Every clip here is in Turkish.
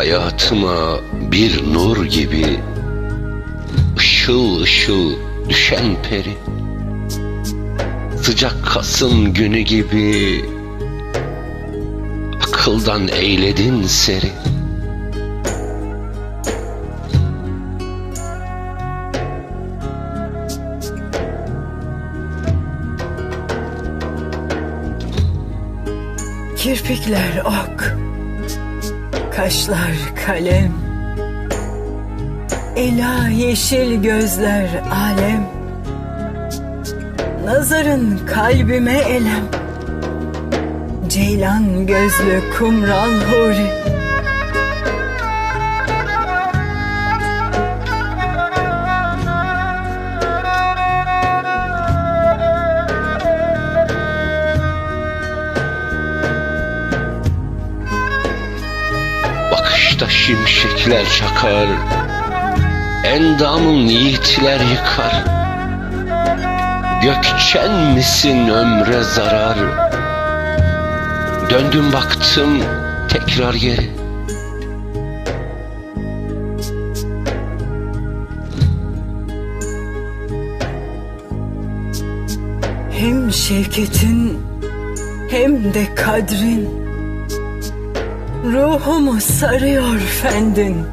Hayatıma bir nur gibi ışıl ışıl düşen peri Sıcak Kasım günü gibi akıldan eyledin seri. Kirpikler ok, kaşlar kalem, ela yeşil gözler alem, nazarın kalbime elem, ceylan gözlü kumral huri. Şimşekler çakar Endamın yiğitler yıkar. Gökçen misin ömre zarar? Döndüm baktım tekrar geri. Hem şevketin hem de kadrin Ruhumu sarıyor fendin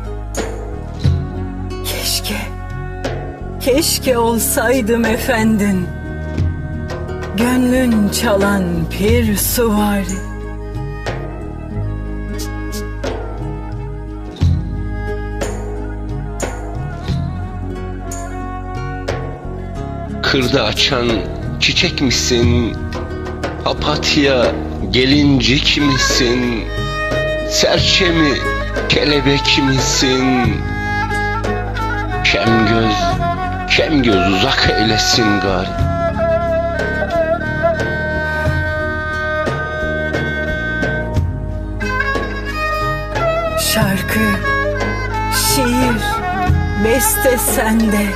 Keşke, keşke olsaydım efendin Gönlün çalan pir suvari Kırda açan çiçek misin? Papatya gelincik misin? Serçe mi kelebek misin? Kem göz, kem göz uzak eylesin gari. Şarkı, şiir, beste sende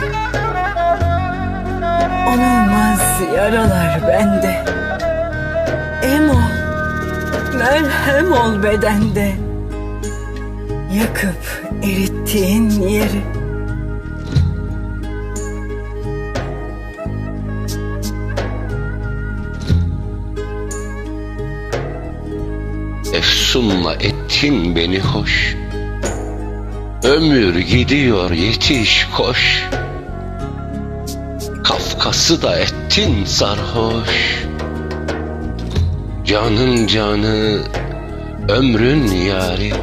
Onulmaz yaralar bende merhem ol bedende Yakıp erittiğin yeri Efsunla ettin beni hoş. Ömür gidiyor yetiş koş. Kafkası da ettin sarhoş. Canın canı, ömrün yari.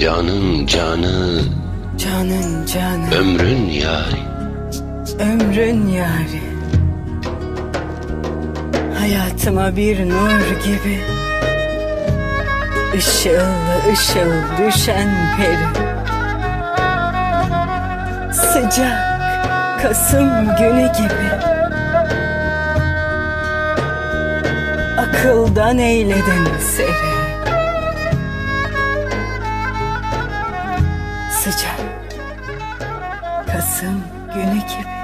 Canın canı, Canın canı, ömrün yari. ömrün yari Hayatıma bir nur gibi Işıl ışıl düşen peri Sıcak Kasım günü gibi Akıldan eyledin seri Sıcak. Kasım günü gibi